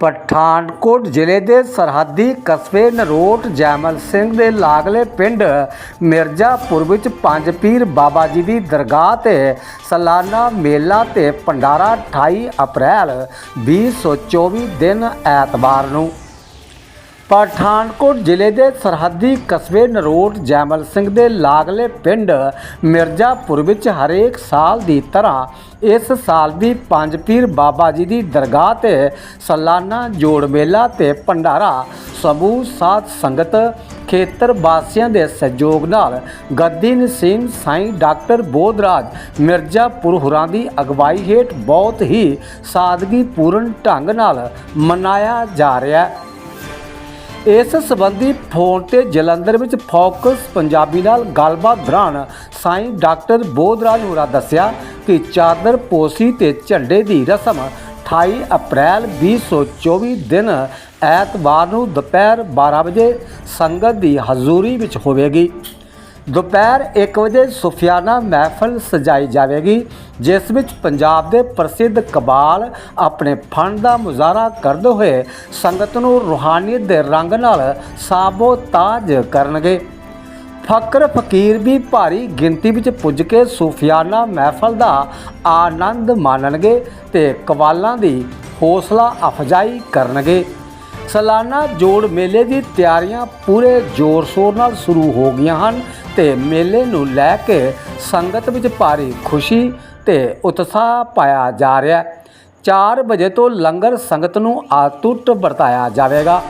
ਪਠਾਨਕੋਟ ਜ਼ਿਲ੍ਹੇ ਦੇ ਸਰਹੱਦੀ ਕਸਬੇ ਨਰੋਟ ਜੈਮਲ ਸਿੰਘ ਦੇ ਲਾਗਲੇ ਪਿੰਡ ਮਿਰਜ਼ਾਪੁਰ ਵਿੱਚ ਪੰਜ ਪੀਰ ਬਾਬਾ ਜੀ ਦੀ ਦਰਗਾਹ ਤੇ ਸਾਲਾਨਾ ਮੇਲਾ ਤੇ ਭੰਡਾਰਾ 28 ਅਪ੍ਰੈਲ 2024 ਦਿਨ ਐਤਵਾਰ ਨੂੰ ਪਠਾਨਕੋਟ ਜ਼ਿਲ੍ਹੇ ਦੇ ਸਰਹੱਦੀ ਕਸਬੇ ਨਰੋਟ ਜੈਮਲ ਸਿੰਘ ਦੇ ਲਾਗਲੇ ਪਿੰਡ ਮਿਰਜ਼ਾਪੁਰ ਵਿੱਚ ਹਰੇਕ ਸਾਲ ਦੀ ਤਰ੍ਹਾਂ ਇਸ ਸਾਲ ਵੀ ਪੰਜ ਪੀਰ ਬਾਬਾ ਜੀ ਦੀ ਦਰਗਾਹ ਤੇ ਸਾਲਾਨਾ ਜੋੜ ਮੇਲਾ ਤੇ ਭੰਡਾਰਾ, ਸਮੂਹ ਸਾਧ ਸੰਗਤ, ਖੇਤਰ ਵਾਸੀਆਂ ਦੇ ਸਹਿਯੋਗ ਨਾਲ ਗੱਦੀ ਨਸੀਮ ਸਾਈਂ ਡਾਕਟਰ ਬੋਧਰਾਜ ਮਿਰਜ਼ਾਪੁਰ ਹੁਰਾਂ ਦੀ ਅਗਵਾਈ ਹੇਠ ਬਹੁਤ ਹੀ ਸਾਦਗੀ ਪੂਰਨ ਢੰਗ ਨਾਲ ਮਨਾਇਆ ਜਾ ਰਿਹਾ ਹੈ। ਇਸ ਸੰਬੰਧੀ ਫੋਨ ਤੇ ਜਲੰਧਰ ਵਿੱਚ ਫੋਕਸ ਪੰਜਾਬੀ ਨਾਲ ਗੱਲਬਾਤ ਦੌਰਾਨ ਸਾਈਂ ਡਾਕਟਰ ਬੋਧਰਾਜ ਹੋਰਾ ਦੱਸਿਆ ਕਿ ਚਾਦਰ ਪੋਸੀ ਤੇ ਝੰਡੇ ਦੀ ਰਸਮ 28 ਅਪ੍ਰੈਲ 2024 ਦਿਨ ਐਤਵਾਰ ਨੂੰ ਦੁਪਹਿਰ 12 ਵਜੇ ਸੰਗਤ ਦੀ ਹਜ਼ੂਰੀ ਵਿੱਚ ਹੋਵੇਗੀ। ਦੁਪਹਿਰ 1 ਵਜੇ ਸੁਫਿਆਨਾ ਮਹਿਫਲ ਸਜਾਈ ਜਾਵੇਗੀ, ਜਿਸ ਵਿੱਚ ਪੰਜਾਬ ਦੇ ਪ੍ਰਸਿੱਧ ਕਬਾਲ ਆਪਣੇ ਫਨ ਦਾ ਮੁਜ਼ਾਹਰਾ ਕਰਦੇ ਹੋਏ ਸੰਗਤ ਨੂੰ ਰੂਹਾਨੀਅਤ ਦੇ ਰੰਗ ਨਾਲ ਸਾਬੋ ਤਾਜ ਕਰਨਗੇ। ਫਕਰ ਫਕੀਰ ਵੀ ਭਾਰੀ ਗਿਣਤੀ ਵਿੱਚ ਪੁੱਜ ਕੇ ਸੂਫੀਆਨਾ ਮਹਿਫਲ ਦਾ ਆਨੰਦ ਮਾਣਨਗੇ ਤੇ ਕਵਾਲਾਂ ਦੀ ਹੌਸਲਾ ਅਫਜਾਈ ਕਰਨਗੇ। ਸਾਲਾਨਾ ਜੋੜ ਮੇਲੇ ਦੀ ਤਿਆਰੀਆਂ ਪੂਰੇ ਜ਼ੋਰ-ਸ਼ੋਰ ਨਾਲ ਸ਼ੁਰੂ ਹੋ ਗਈਆਂ ਹਨ ਤੇ ਮੇਲੇ ਨੂੰ ਲੈ ਕੇ ਸੰਗਤ ਵਿੱਚ ਭਾਰੀ ਖੁਸ਼ੀ ਤੇ ਉਤਸ਼ਾਹ ਪਾਇਆ ਜਾ ਰਿਹਾ ਹੈ। 4 ਵਜੇ ਤੋਂ ਲੰਗਰ ਸੰਗਤ ਨੂੰ ਆਤੁੱਟ ਵਰਤਾਇਆ ਜਾਵੇਗਾ।